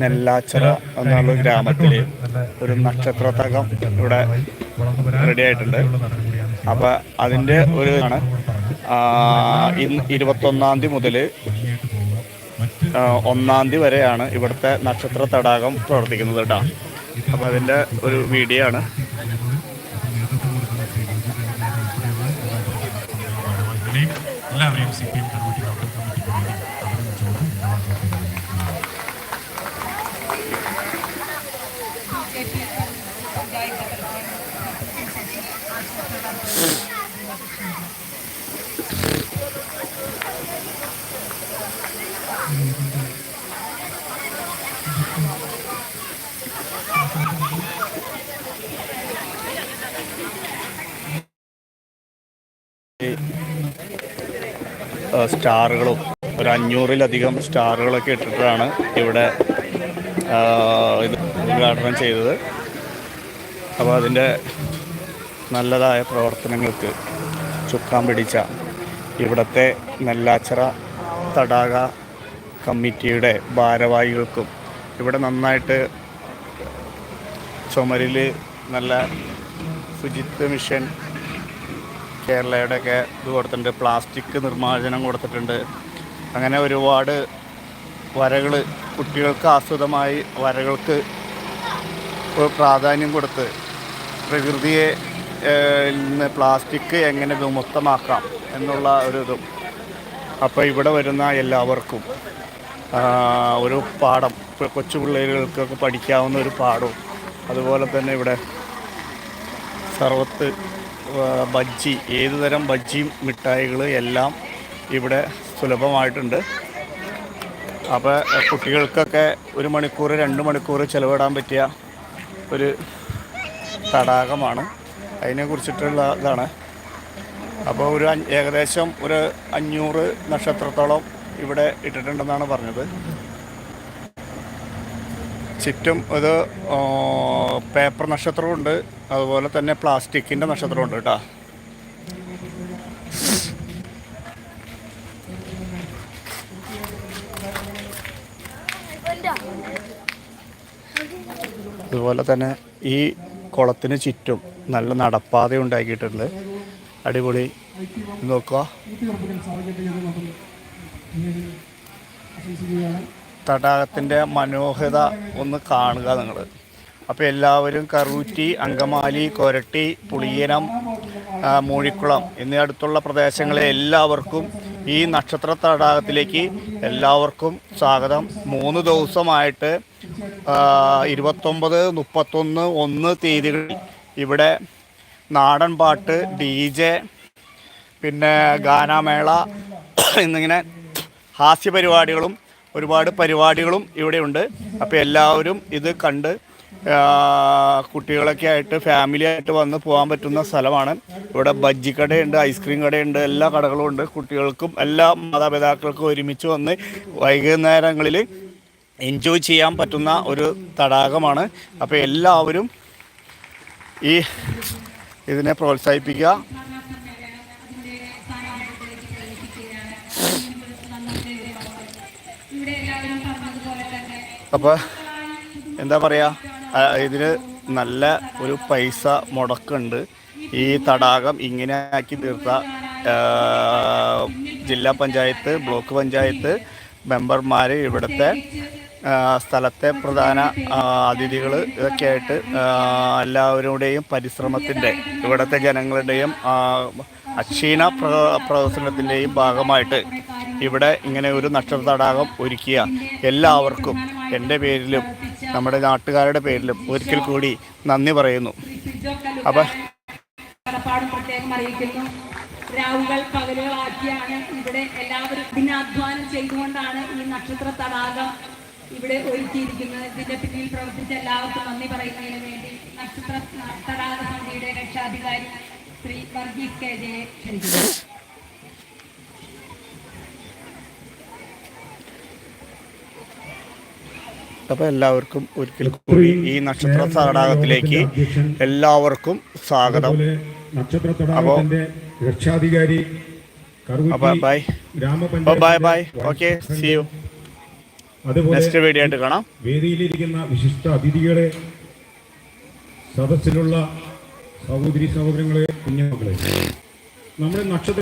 നെല്ലാച്ചറ എന്നുള്ള ഗ്രാമത്തിൽ ഒരു നക്ഷത്ര തകം ഇവിടെ റെഡി ആയിട്ടുണ്ട്. അപ്പോൾ അതിന്റെ ഒരു ആണ് ഇന്ന് ഇരുപത്തൊന്നാം തീയതി മുതൽ ഒന്നാം തീയതി വരെയാണ് ഇവിടുത്തെ നക്ഷത്ര തടാകം പ്രവർത്തിക്കുന്നത് കേട്ടോ. അപ്പോൾ അതിന്റെ ഒരു വീഡിയോ ആണ്. എല്ലാവരെയും സ്റ്റാറുകളും ഒരു അഞ്ഞൂറിലധികം സ്റ്റാറുകളൊക്കെ ഇട്ടിട്ടാണ് ഇവിടെ ഇത് ഉദ്ഘാടനം ചെയ്തത്. അപ്പോൾ അതിന്റെ നല്ലതായ പ്രവർത്തനങ്ങൾക്ക് ചുക്കാൻ പിടിച്ച ഇവിടുത്തെ നെല്ലാച്ചറ തടാക കമ്മിറ്റിയുടെ ഭാരവാഹികൾക്കും ഇവിടെ നന്നായിട്ട് ചുമരിൽ നല്ല ശുചിത്വ മിഷൻ കേരളയുടെ ഒക്കെ ഇത് കൊടുത്തിട്ടുണ്ട് പ്ലാസ്റ്റിക് നിർമ്മാർജനം കൊടുത്തിട്ടുണ്ട്. അങ്ങനെ ഒരുപാട് വരകൾ കുട്ടികൾക്ക് ആസ്വദമായി വരകൾക്ക് പ്രാധാന്യം കൊടുത്ത് പ്രകൃതിയെ ഇന്ന് പ്ലാസ്റ്റിക് എങ്ങനെ വിമുക്തമാക്കാം എന്നുള്ള ഒരു ഇതും. അപ്പോൾ ഇവിടെ വരുന്ന എല്ലാവർക്കും ഒരു പാഠം കൊച്ചു പിള്ളേരുകൾക്കൊക്കെ പഠിക്കാവുന്ന ഒരു പാഠവും. അതുപോലെ തന്നെ ഇവിടെ സർവത്ത് ബജ്ജി ഏത് തരം ബജ്ജിയും മിഠായികൾ എല്ലാം ഇവിടെ സുലഭമായിട്ടുണ്ട്. അപ്പോൾ കുട്ടികൾക്കൊക്കെ ഒരു മണിക്കൂർ രണ്ട് മണിക്കൂർ ചിലവിടാൻ പറ്റിയ ഒരു തടാകമാണ്. അതിനെക്കുറിച്ചിട്ടുള്ള ഇതാണ്. അപ്പോൾ ഒരു ഏകദേശം ഒരു അഞ്ഞൂറ് നക്ഷത്രത്തോളം ഇവിടെ ഇട്ടിട്ടുണ്ടെന്നാണ് പറഞ്ഞത്. ചുറ്റും ആ, പേപ്പർ നക്ഷത്രമുണ്ട്. അതുപോലെ തന്നെ പ്ലാസ്റ്റിക്കിന്റെ നക്ഷത്രമുണ്ട് കേട്ടോ. അതുപോലെ തന്നെ ഈ കുളത്തിന് ചുറ്റും നല്ല നടപ്പാത ഉണ്ടാക്കിയിട്ടുണ്ട്. അടിപൊളി. നോക്കുക തടാകത്തിന്റെ മനോഹരത ഒന്ന് കാണുക നിങ്ങൾ. അപ്പോൾ എല്ലാവരും കറൂറ്റി അങ്കമാലി കൊരട്ടി പുളിയനം മൂഴിക്കുളം എന്നീ അടുത്തുള്ള പ്രദേശങ്ങളെ എല്ലാവർക്കും ഈ നക്ഷത്ര തടാകത്തിലേക്ക് എല്ലാവർക്കും സ്വാഗതം. മൂന്ന് ദിവസമായിട്ട് ഇരുപത്തൊമ്പത് മുപ്പത്തൊന്ന് ഒന്ന് തീയതികളിൽ ഇവിടെ നാടൻ പാട്ട് ഡി ജെ പിന്നെ ഗാനമേള എന്നിങ്ങനെ ഹാസ്യ പരിപാടികളും ഒരുപാട് പരിപാടികളും ഇവിടെയുണ്ട്. അപ്പോൾ എല്ലാവരും ഇത് കണ്ട് കുട്ടികളൊക്കെ ആയിട്ട് ഫാമിലി ആയിട്ട് വന്ന് പോകാൻ പറ്റുന്ന സ്ഥലമാണ്. ഇവിടെ ബജ്ജി കടയുണ്ട് ഐസ്ക്രീം കടയുണ്ട് എല്ലാ കടകളും ഉണ്ട്. കുട്ടികൾക്കും എല്ലാ മാതാപിതാക്കൾക്കും ഒരുമിച്ച് വന്ന് വൈകുന്നേരങ്ങളിൽ എൻജോയ് ചെയ്യാൻ പറ്റുന്ന ഒരു തടാകമാണ്. അപ്പോൾ എല്ലാവരും ഈ ഇതിനെ പ്രോത്സാഹിപ്പിക്കുക. അപ്പോൾ എന്താ പറയാ ഇതിന് നല്ല ഒരു പൈസ മുടക്കുണ്ട്. ഈ തടാകം ഇങ്ങനെ ആക്കി തീർത്ത ജില്ലാ പഞ്ചായത്ത് ബ്ലോക്ക് പഞ്ചായത്ത് മെമ്പർമാർ ഇവിടുത്തെ സ്ഥലത്തെ പ്രധാന അതിഥികൾ ഇതൊക്കെ ആയിട്ട് എല്ലാവരുടെയും പരിശ്രമത്തിന്റെ ഇവിടുത്തെ ജനങ്ങളുടെയും അക്ഷീണ പ്ര പ്രവർത്തനത്തിന്റെയും ഭാഗമായിട്ട് ഇവിടെ ഇങ്ങനെ ഒരു നക്ഷത്ര തടാകം ഒരുക്കിയ എല്ലാവർക്കും എന്റെ പേരിലും നമ്മുടെ നാട്ടുകാരുടെ പേരിലും ഒരിക്കൽ കൂടി നന്ദി പറയുന്നു. അപ്പം പ്രത്യേകം അറിയിക്കുന്നു. രാവുകൾ ഇവിടെ എല്ലാവരും ദിനാധ്വാനം ചെയ്തുകൊണ്ടാണ് ഈ നക്ഷത്ര തടാകം ഇവിടെ ഒരുക്കിയിരിക്കുന്നത്. ഇതിന്റെ പിന്നിൽ പ്രവർത്തിച്ച എല്ലാവർക്കും നന്ദി പറയുന്നതിന് വേണ്ടി നക്ഷത്ര തടാക സമിതിയുടെ രക്ഷാധികാരി ശ്രീ വർഗീസ് കെ ജയെ ക്ഷണിക്കുന്നു. അപ്പോൾ എല്ലാവർക്കും ഒരിക്കൽ കൂടി ഈ നക്ഷത്ര തടാകത്തിലേക്ക് എല്ലാവർക്കും സ്വാഗതം. നക്ഷത്ര തടാകത്തിന്റെ രക്ഷാധികാരി bye. Bye bye. Okay see you അതുപോലെ നെക്സ്റ്റ് വീഡിയോ ആയിട്ട് കാണാം. വേദിയിലിരിക്കുന്ന വിശിഷ്ട അതിഥികളെ സദസ്സിലുള്ള സഹോദരി സഹോദരങ്ങളെ കുഞ്ഞുമക്കളെ. നമ്മുടെ നക്ഷത്ര